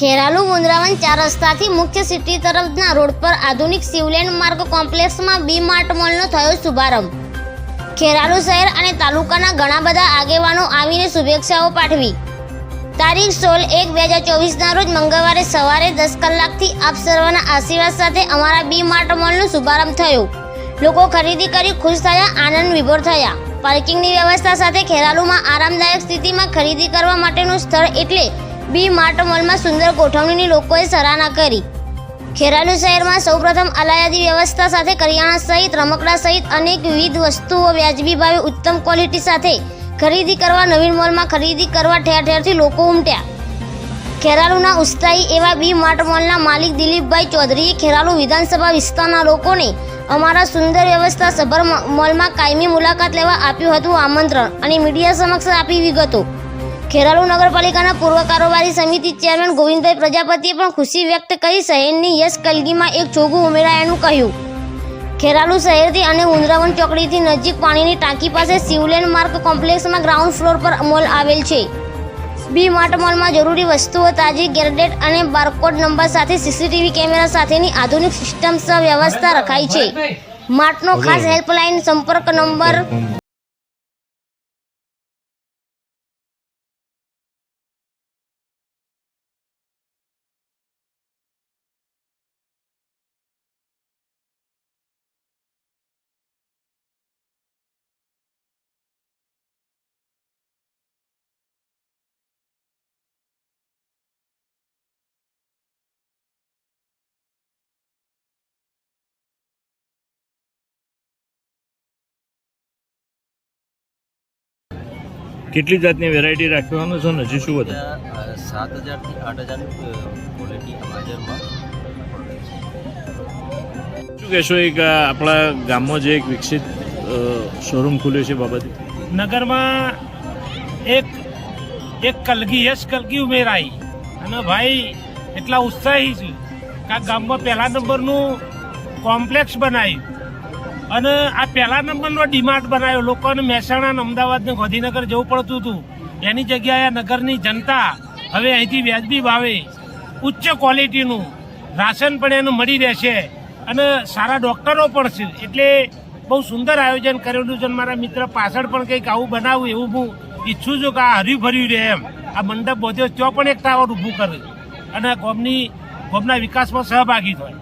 ખેરાલુ મુન્દ્રાવન ચાર રસ્તાથી મુખ્ય સિટી તરફના રોડ પર આધુનિક શિવલેન્ડ માર્ગ કોમ્પ્લેક્સમાં બી માર્ટ મોલનો થયો શુભારંભ. ખેરાલુ શહેર અને તાલુકાના ઘણા બધા આગેવાનો આવીને શુભેચ્છાઓ પાઠવી. તારીખ સોળ એક બે હજાર ચોવીસના રોજ મંગળવારે સવારે દસ કલાકથી આપ સર્વના આશીર્વાદ સાથે અમારા બી માર્ટ મોલનો શુભારંભ થયો. લોકો ખરીદી કરી ખુશ થયા, આનંદ વિભોર થયા. પાર્કિંગની વ્યવસ્થા સાથે ખેરાલુમાં આરામદાયક સ્થિતિમાં ખરીદી કરવા માટેનું સ્થળ એટલે બી માર્ટ મોલમાં સુંદર ગોઠવણીની લોકોએ સરાહના કરી. ખેરાલુ શહેરમાં સૌપ્રથમ અલાયદી વ્યવસ્થા સાથે કરિયાણા સહિત, રમકડા સહિત અનેક વિવિધ વસ્તુઓ વ્યાજબી ભાવે ઉત્તમ ક્વોલિટી સાથે ખરીદી કરવા નવીન મોલમાં ખરીદી કરવા ઠેર ઠેરથી લોકો ઉમટ્યા. ખેરાલુના ઉત્સાહી એવા બી માર્ટ મોલના માલિક દિલીપભાઈ ચૌધરીએ ખેરાલુ વિધાનસભા વિસ્તારના લોકોને અમારા સુંદર વ્યવસ્થા સભર મોલમાં કાયમી મુલાકાત લેવા આપ્યું હતું આમંત્રણ અને મીડિયા સમક્ષ આપી વિગતો. ખેરાલુ નગરપાલિકાના પૂર્વ કારોબારી સમિતિ ચેરમેન ગોવિંદભાઈ પ્રજાપતિએ પણ ખુશી વ્યક્ત કરી શહેરની યશ કલગીમાં એક ચોગું ઉમેરાયાનું કહ્યું. ખેરાલુ શહેરથી અને ઉંદરાવન ચોકડીથી નજીક પાણીની ટાંકી પાસે સિવલેન માર્ક કોમ્પ્લેક્સમાં ગ્રાઉન્ડ ફ્લોર પર મોલ આવેલ છે. બી માર્ટ મોલમાં જરૂરી વસ્તુઓ તાજી ગેરડેટ અને બારકોડ નંબર સાથે સીસીટીવી કેમેરા સાથેની આધુનિક સિસ્ટમ વ્યવસ્થા રખાઈ છે. માર્ટનો ખાસ હેલ્પલાઇન સંપર્ક નંબર કેટલી જાતની વેરાયટી રાખવાનું છે ને હજી શું હતું સાત હજારથી આઠ ક્વોલિટી હાજરમાં શું કહેશો એક આપણા ગામમાં જે એક વિકસિત શોરૂમ ખુલ્યો છે બાબતે? નગરમાં એક એક કલગી યશ કલગી ઉમેરાઈ. અને ભાઈ એટલા ઉત્સાહી છે કે આ ગામમાં પહેલા નંબરનું કોમ્પ્લેક્સ બનાવ્યું. અને આ પહેલા નંબરનો ડીમાર્ટ બનાવ્યો. લોકોને મહેસાણા અને અમદાવાદ ગાંધીનગર જવું પડતું હતું. એની જગ્યાએ નગરની જનતા હવે અહીંથી વ્યાજબી ભાવે ઉચ્ચ ક્વોલિટીનું રાશન પણ એનું મળી રહેશે. અને સારા ડૉક્ટરો પણ છે. એટલે બહુ સુંદર આયોજન કરેલું છે મારા મિત્ર પાછળ પણ કંઈક આવું બનાવવું એવું હું ઈચ્છું છું કે આ હર્યું ભર્યું રહે એમ. આ મંડપ બોધ્યો ત્યાં પણ એક ટાવર ઊભું કરે. અને ગોમની, ગોમના વિકાસમાં સહભાગી થાય.